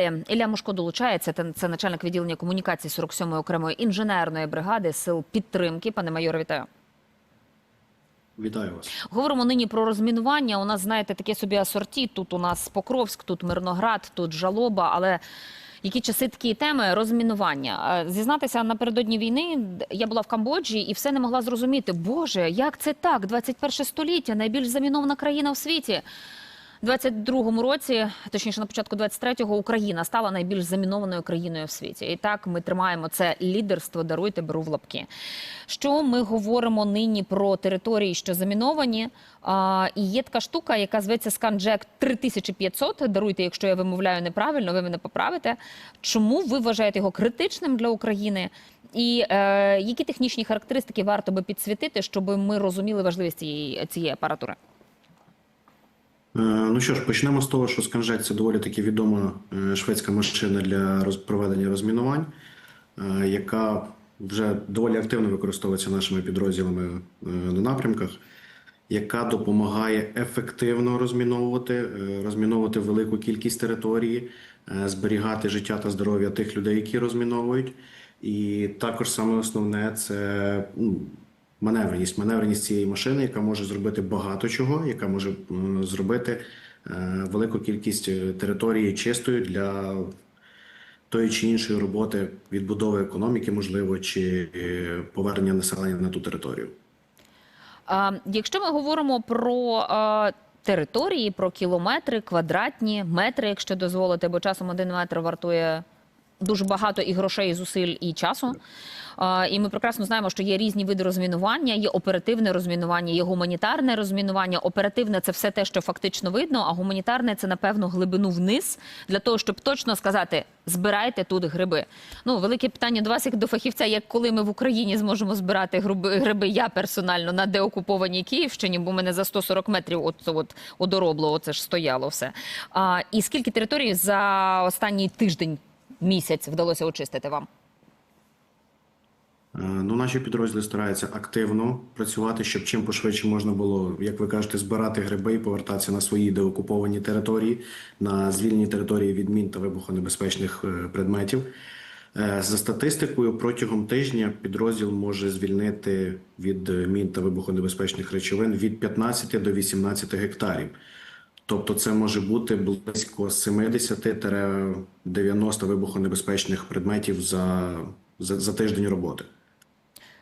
Е, Ілля Мушко долучається. Це начальник відділення комунікації 47-ї окремої інженерної бригади сил підтримки. Пане майоре, вітаю. Вітаю вас. Говоримо нині про розмінування. У нас, знаєте, таке собі асорті. Тут у нас Покровськ, тут Мирноград, тут жалоба. Але які часи такі теми розмінування? Е, Зізнатися напередодні війни я була в Камбоджі і все не могла зрозуміти. Боже, як це так? 21 століття, найбільш замінована країна в світі. У 22-му році, точніше на початку 23-го, Україна стала найбільш замінованою країною в світі. І так ми тримаємо це лідерство. Даруйте, беру в лапки. Що ми говоримо нині про території, що заміновані? А, і є така штука, яка зветься ScanJack 3500. Даруйте, якщо я вимовляю неправильно, ви мене поправите. Чому ви вважаєте його критичним для України? І е, які технічні характеристики варто би підсвітити, щоб ми розуміли важливість цієї, цієї апаратури? Е, Ну що ж, почнемо з того, що сканжек це доволі таки відома е, шведська машина для проведення розмінувань, е, яка вже доволі активно використовується нашими підрозділами на напрямках, яка допомагає ефективно розміновувати, розміновувати велику кількість території, зберігати життя та здоров'я тих людей, які розміновують. І також саме основне це ну, маневреність, маневреність цієї машини, яка може зробити багато чого, яка може зробити е, велику кількість е, території чистою для тої чи іншої роботи відбудови економіки, можливо, чи е, повернення населення на ту територію. А, якщо ми говоримо про а, території, про кілометри, квадратні, метри, якщо дозволите, бо часом один метр вартує дуже багато і грошей, і зусиль, і часу. І ми прекрасно знаємо, що є різні види розмінування, є оперативне розмінування, є гуманітарне розмінування. Оперативне це все те, що фактично видно, а гуманітарне це, напевно, глибину вниз для того, щоб точно сказати, збирайте тут гриби. Ну, велике питання до вас, як до фахівця, як коли ми в Україні зможемо збирати гриби, гриби я персонально на деокупованій Київщині, бо мене за 140 метрів от, от, одоробло, оце ж стояло все. А, і скільки територій за останній тиждень, місяць вдалося очистити вам? Е, Ну, наші підрозділи стараються активно працювати, щоб чим пошвидше можна було, як ви кажете, збирати гриби і повертатися на свої деокуповані території, на звільнені території від мін та вибухонебезпечних е, предметів. Е, За статистикою, протягом тижня підрозділ може звільнити від мін та вибухонебезпечних речовин від 15 до 18 гектарів. Тобто це може бути близько 70-90 вибухонебезпечних предметів за, за, за тиждень роботи.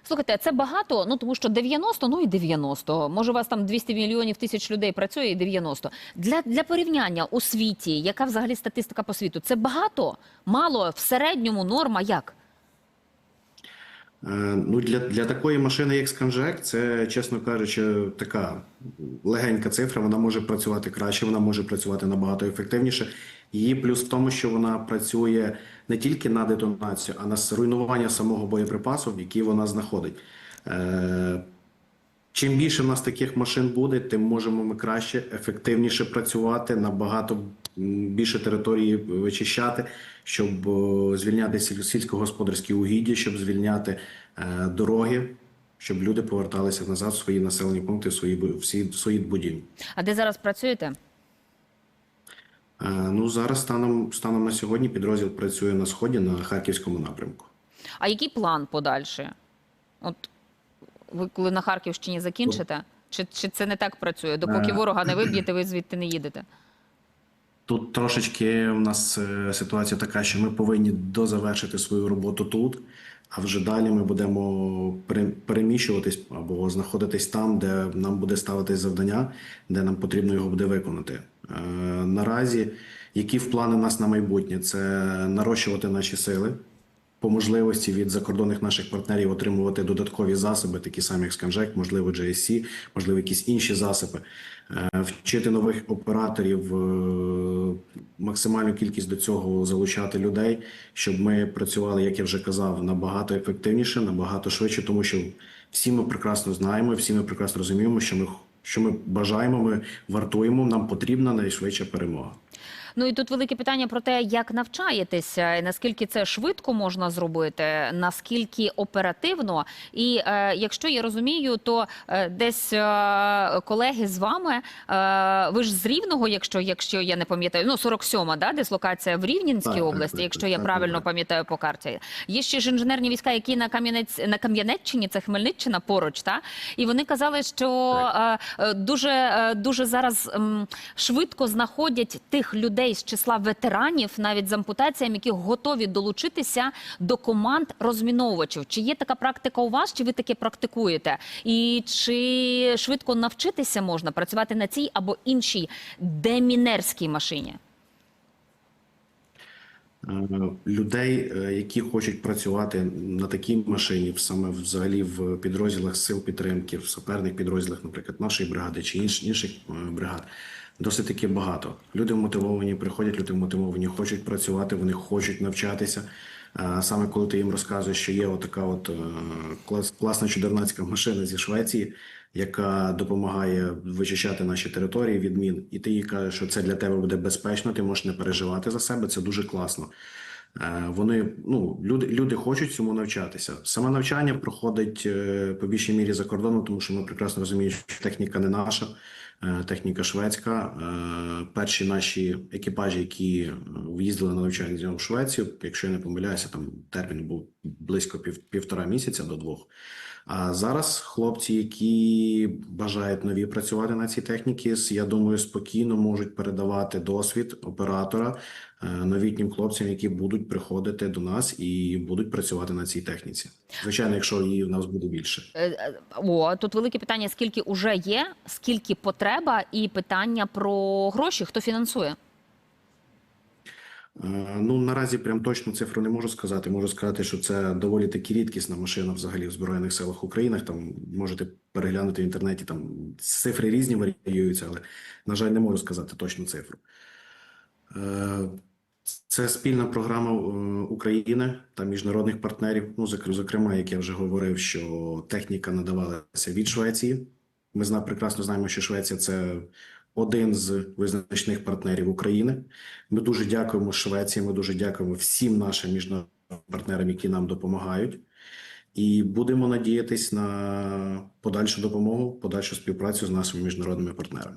Слухайте, це багато, ну тому що 90, ну і 90. Може, у вас там 200 мільйонів тисяч людей працює і 90. Для, для порівняння у світі, яка взагалі статистика по світу? Це багато? Мало? В середньому норма як? Е, Ну, для, для такої машини, як Scanjack, це, чесно кажучи, така легенька цифра. Вона може працювати краще, вона може працювати набагато ефективніше. Її плюс в тому, що вона працює не тільки на детонацію, а на руйнування самого боєприпасу, який вона знаходить. Е, Чим більше в нас таких машин буде, тим можемо ми краще, ефективніше працювати, набагато більше території вичищати, щоб звільняти сільськогосподарські угіддя, щоб звільняти е, дороги, щоб люди поверталися назад в свої населені пункти, в свої всі в свої будівлі. А де зараз працюєте? Е, Ну зараз станом станом на сьогодні підрозділ працює на сході на харківському напрямку. А який план подальший? От ви коли на Харківщині закінчите? Чи, чи це не так працює? Допоки Е. ворога не виб'єте, ви звідти не їдете? Тут трошечки у нас е, ситуація така, що ми повинні дозавершити свою роботу тут, а вже далі ми будемо пере- переміщуватись або знаходитись там, де нам буде ставити завдання, де нам потрібно його буде виконати. Е, Наразі, які в плани нас на майбутнє, це нарощувати наші сили. По можливості від закордонних наших партнерів отримувати додаткові засоби, такі самі як Scanjack, можливо, GSC, можливо, якісь інші засоби, Е, вчити нових операторів, е, максимальну кількість до цього залучати людей, щоб ми працювали, як я вже казав, набагато ефективніше, набагато швидше, тому що всі ми прекрасно знаємо, всі ми прекрасно розуміємо, що ми що ми бажаємо, ми вартуємо, нам потрібна найшвидша перемога. Ну і тут велике питання про те, як навчаєтеся, і наскільки це швидко можна зробити, наскільки оперативно. І е, якщо я розумію, то е, десь е, колеги з вами, е, ви ж з Рівного, якщо, якщо я не пам'ятаю, ну 47-ма, да, дислокація в Рівненській Так, області, так, якщо я так, правильно так. пам'ятаю по карті. Є ще ж інженерні війська, які на Кам'янець на Кам'янеччині, це Хмельниччина поруч, та і вони казали, що е, е, дуже е, дуже зараз ем, швидко знаходять тих людей з числа ветеранів, навіть з ампутаціями, які готові долучитися до команд розміновувачів. Чи є така практика у вас? Чи ви таке практикуєте? І чи швидко навчитися можна працювати на цій або іншій демінерській машині? Е, людей, е, які хочуть працювати на такій машині, саме взагалі в підрозділах сил підтримки, в саперних підрозділах, наприклад, нашої бригади чи інш, інших е, бригад, досить таки багато. Люди мотивовані, приходять, люди мотивовані, хочуть працювати, вони хочуть навчатися. Саме коли ти їм розказуєш, що є отака от е, клас, класна чудернацька машина зі Швеції, яка допомагає вичищати наші території від мін, і ти їй кажеш, що це для тебе буде безпечно, ти можеш не переживати за себе. Це дуже класно. Е, Вони ну люди, люди хочуть цьому навчатися. Саме навчання проходить е, по більшій мірі за кордоном, тому що ми прекрасно розуміємо, що техніка не наша, техніка шведська. Е, Перші наші екіпажі, які е, в'їздили на навчання в Швецію, якщо я не помиляюся, там термін був близько пів, півтора місяця до двох. А зараз хлопці, які бажають нові працювати на цій техніці, я думаю, спокійно можуть передавати досвід оператора е, новітнім хлопцям, які будуть приходити до нас і будуть працювати на цій техніці. Звичайно, якщо її в нас буде більше. Е, е, О, тут велике питання: скільки уже є, скільки потреба, і питання про гроші, хто фінансує. Е, Ну наразі прям точну цифру не можу сказати. Можу сказати, що це доволі таки рідкісна машина взагалі в Збройних силах України. Там можете переглянути в інтернеті. Там цифри різні варіюються, але на жаль, не можу сказати точну цифру. Е, Це спільна програма е, України та міжнародних партнерів. Ну, зокрема, як я вже говорив, що техніка надавалася від Швеції. Ми прекрасно знаємо, що Швеція це один з визначних партнерів України. Ми дуже дякуємо Швеції. Ми дуже дякуємо всім нашим міжнародним партнерам, які нам допомагають. І будемо надіятись на подальшу допомогу, подальшу співпрацю з нашими міжнародними партнерами.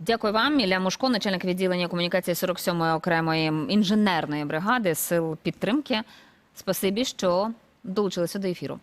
Дякую вам, Ілля Мушко, начальник відділення комунікації 47-ї окремої інженерної бригади сил підтримки. Спасибі, що долучилися до ефіру.